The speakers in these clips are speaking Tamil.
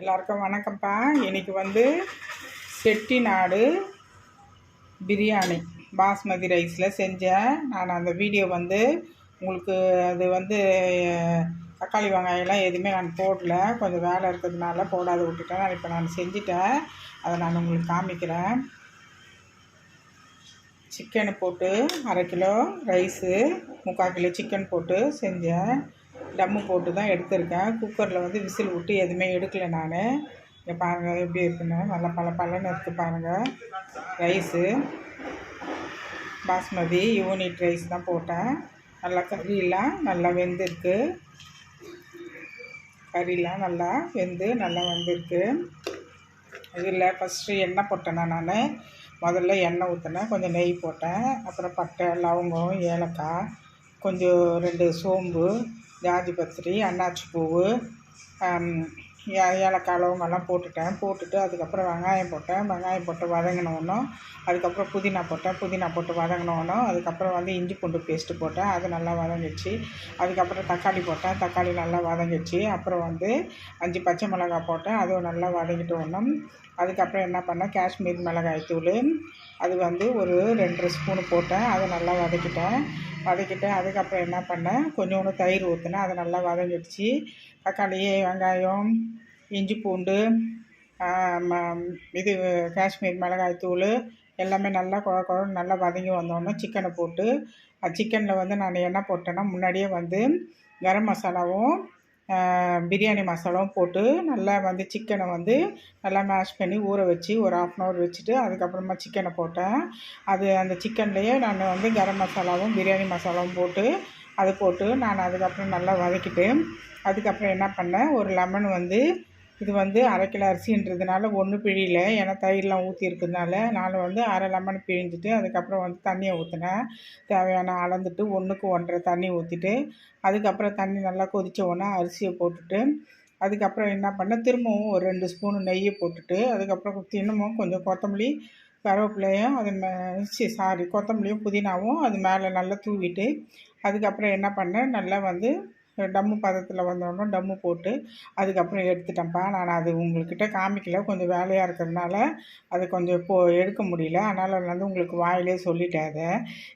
எல்லாருக்கும் வணக்கம்ப்பா. இன்னைக்கு வந்து செட்டிநாடு பிரியாணி பாஸ்மதி ரைஸில் செஞ்சேன். நான் அந்த வீடியோ வந்து உங்களுக்கு அது வந்து தக்காளி வெங்காயம்லாம் எதுவுமே நான் போடல. கொஞ்சம் வேலை இருக்கிறதுனால போடாத விட்டுட்டேன். நான் இப்போ நான் செஞ்சுட்டேன். அதை நான் உங்களுக்கு காமிக்கிறேன். சிக்கனை போட்டு அரை கிலோ ரைஸு முக்கால் கிலோ சிக்கன் போட்டு செஞ்சேன். டம்மு போட்டு தான் எடுத்திருக்கேன். குக்கரில் வந்து விசில் விட்டு எதுவுமே எடுக்கலை நான். இங்கே பாருங்கள் எப்படி இருக்குன்னு. நல்லா பல பலன்னு இருக்குது பாருங்கள் ரைஸு. பாஸ்மதி யூனிட் ரைஸ் தான் போட்டேன். நல்லா கறியெல்லாம் நல்லா வெந்திருக்கு. கறியெலாம் நல்லா வெந்து நல்லா வந்திருக்கு. இதில் ஃபஸ்ட்டு எண்ணெய் போட்டேன்னா நான். முதல்ல எண்ணெய் ஊற்றினேன் கொஞ்சம் நெய் போட்டேன். அப்புறம் பட்டை லவங்கம் ஏலக்காய் கொஞ்சம் ரெண்டு சோம்பு ஜாதிபத்திரி அன்னாச்சி பூவு ஏ- ஏலக்காய் லவங்கெல்லாம் போட்டுட்டேன். போட்டுட்டு அதுக்கப்புறம் வெங்காயம் போட்டேன். வெங்காயம் போட்டு வதங்கினோன்னும் அதுக்கப்புறம் புதினா போட்டேன். புதினா போட்டு வதங்கினோன்னும் அதுக்கப்புறம் வந்து இஞ்சி பூண்டு பேஸ்ட்டு போட்டேன். அது நல்லா வதங்கிச்சு அதுக்கப்புறம் தக்காளி போட்டேன். தக்காளி நல்லா வதங்கிச்சு அப்புறம் வந்து அஞ்சு பச்சை மிளகாய் போட்டேன். அதுவும் நல்லா வதங்கிட்டு ஒன்றும் அதுக்கப்புறம் என்ன பண்ணேன்? காஷ்மீர் மிளகாய் தூள் அது வந்து ஒரு ரெண்டரை ஸ்பூனு போட்டேன் அதை நல்லா வதக்கிட்டேன். வதக்கிட்டேன் அதுக்கப்புறம் என்ன பண்ணேன் கொஞ்சோண்டு தயிர் ஊற்றினேன் அதை நல்லா வதங்கிடுச்சு. தக்காளி வெங்காயம் இஞ்சி பூண்டு இது காஷ்மீர் மிளகாய் தூள் எல்லாமே நல்லா குழ குழன்னு நல்லா வதங்கி வந்தோடனே சிக்கனை போட்டு சிக்கனில் வந்து நான் என்ன போட்டேன்னா முன்னாடியே வந்து கரம் மசாலாவும் பிரியாணி மசாலாவும் போட்டு நல்லா வந்து சிக்கனை வந்து நல்லா மேஷ் பண்ணி ஊற வச்சு ஒரு ஆஃப் அன் ஹவர் வச்சுட்டு அதுக்கப்புறமா சிக்கனை போட்டேன். அது அந்த சிக்கன்லேயே நான் வந்து கரம் மசாலாவும் பிரியாணி மசாலாவும் போட்டு அது போட்டு நான் அதுக்கப்புறம் நல்லா வதக்கிட்டு அதுக்கப்புறம் என்ன பண்ணேன்? ஒரு லெமன் வந்து இது வந்து அரை கிலோ அரிசின்றதுனால ஒன்று பிழியல. ஏன்னா தயிர்லாம் ஊற்றி இருக்கிறதுனால நான் வந்து அரை லெமன் பிழிஞ்சிட்டு அதுக்கப்புறம் வந்து தண்ணியை ஊற்றினேன் தேவையான அளந்துட்டு ஒன்றுக்கு ஒன்றரை தண்ணி ஊற்றிட்டு அதுக்கப்புறம் தண்ணி நல்லா கொதித்த உடனே அரிசியை போட்டுட்டு அதுக்கப்புறம் என்ன பண்ணேன் திரும்பவும் ஒரு ரெண்டு ஸ்பூனு நெய்யை போட்டுட்டு அதுக்கப்புறம் தினமும் கொஞ்சம் கொத்தமல்லி கருவேப்பிலையும் அது மே சாரி கொத்தமல்லியும் புதினாவும் அது மேலே நல்லா தூவிட்டு அதுக்கப்புறம் என்ன பண்ணேன் நல்லா வந்து டம்மு பதத்தில் வந்தோடனே டம்மு போட்டு அதுக்கப்புறம் எடுத்துட்டேன்ப்பா நான் அது உங்கள்கிட்ட காமிக்கல. கொஞ்சம் வேலையாக இருக்கிறதுனால அது கொஞ்சம் இப்போ எடுக்க முடியல. அதனால் வந்து உங்களுக்கு வாயிலே சொல்லிட்டேன் அதை.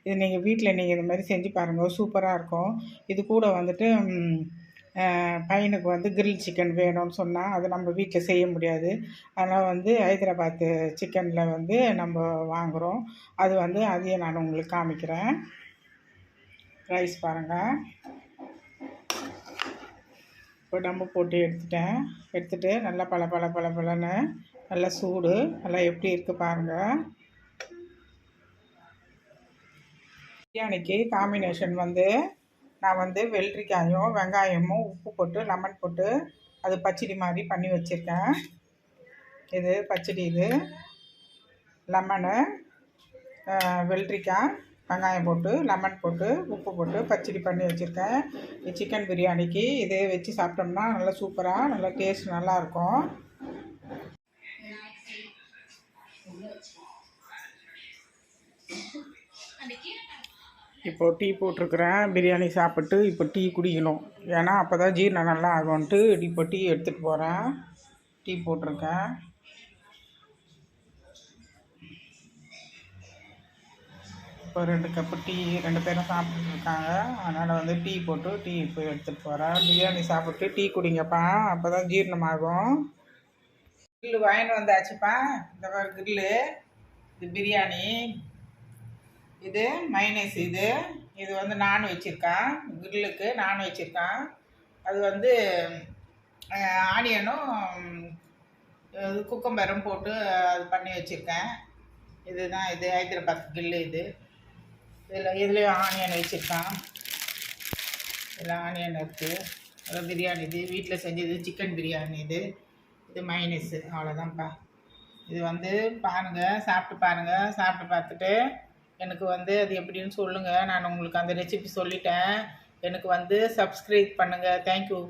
இது நீங்கள் வீட்டில் நீங்கள் இது மாதிரி செஞ்சு பாருங்கள் சூப்பராக இருக்கும். இது கூட வந்துட்டு பையனுக்கு வந்து கிரில் சிக்கன் வேணும்னு சொன்னால் அது நம்ம வீட்டில் செய்ய முடியாது. அதனால் வந்து ஹைதராபாத்து சிக்கனில் வந்து நம்ம வாங்குகிறோம் அது வந்து அதையும் நான் உங்களுக்கு காமிக்கிறேன். ரைஸ் பாருங்கள் இப்போ நம்ம போட்டு எடுத்துட்டேன். எடுத்துகிட்டு நல்லா பல பல பல பலன்னு நல்லா சூடு. நல்லா எப்படி இருக்குது பாருங்கள் பிரியாணிக்கு காம்பினேஷன் வந்து நான் வந்து வெள்ளரிக்காயும் வெங்காயமும் உப்பு போட்டு லெமன் போட்டு அது பச்சடி மாதிரி பண்ணி வச்சுருக்கேன். இது பச்சடி இது. லெமனு வெள்ளரிக்காய் வெங்காயம் போட்டு லெமன் போட்டு உப்பு போட்டு பச்சடி பண்ணி வச்சுருக்கேன். சிக்கன் பிரியாணிக்கு. இதே வச்சு சாப்பிட்டோம்னா நல்லா சூப்பராக நல்லா டேஸ்ட் நல்லாயிருக்கும் இப்போது டீ போட்டிருக்கிறேன். பிரியாணி சாப்பிட்டு இப்போ டீ குடிக்கணும். ஏன்னா அப்போ தான் ஜீரணம் நல்லா ஆகும்ன்ட்டு இப்போ டீ எடுத்துகிட்டு போகிறேன் டீ போட்டிருக்கேன். இப்போ ரெண்டு கப்பு டீ ரெண்டு பேரும் சாப்பிட்டுட்டு இருக்காங்க அதனால் வந்து டீ போட்டு டீ இப்போ எடுத்துகிட்டு போகிறேன் பிரியாணி சாப்பிட்டு டீ குடிங்கப்பா. அப்போ தான் ஜீரணமாகும். கிரில்லு வாங்கிட்டு வந்தாச்சுப்பா. இந்த மாதிரி கிரில்லு இது பிரியாணி. இது மைனஸ் இது. இது வந்து நான் வச்சுருக்கேன். கிரில்லுக்கு நான் வச்சுருக்கேன். அது வந்து ஆனியனும் இது குக்கம்பரும் போட்டு அது பண்ணி வச்சுருக்கேன். இதுதான் இது ஹைதராபாத் கில்லு இது. இதில் இதுலேயும் ஆனியன் வச்சுருக்கான். இதில் ஆனியன் இருக்குது அதான் பிரியாணி இது. வீட்டில் செஞ்சது சிக்கன் பிரியாணி இது. இது மைனஸு அவ்வளோதான்ப்பா இது வந்து பாருங்கள் சாப்பிட்டு பாருங்கள் சாப்பிட்டு பார்த்துட்டு எனக்கு வந்து அது எப்படின்னு சொல்லுங்கள் நான் உங்களுக்கு அந்த ரெசிபி சொல்லிட்டேன். எனக்கு வந்து சப்ஸ்கிரைப் பண்ணுங்கள் தேங்க்யூ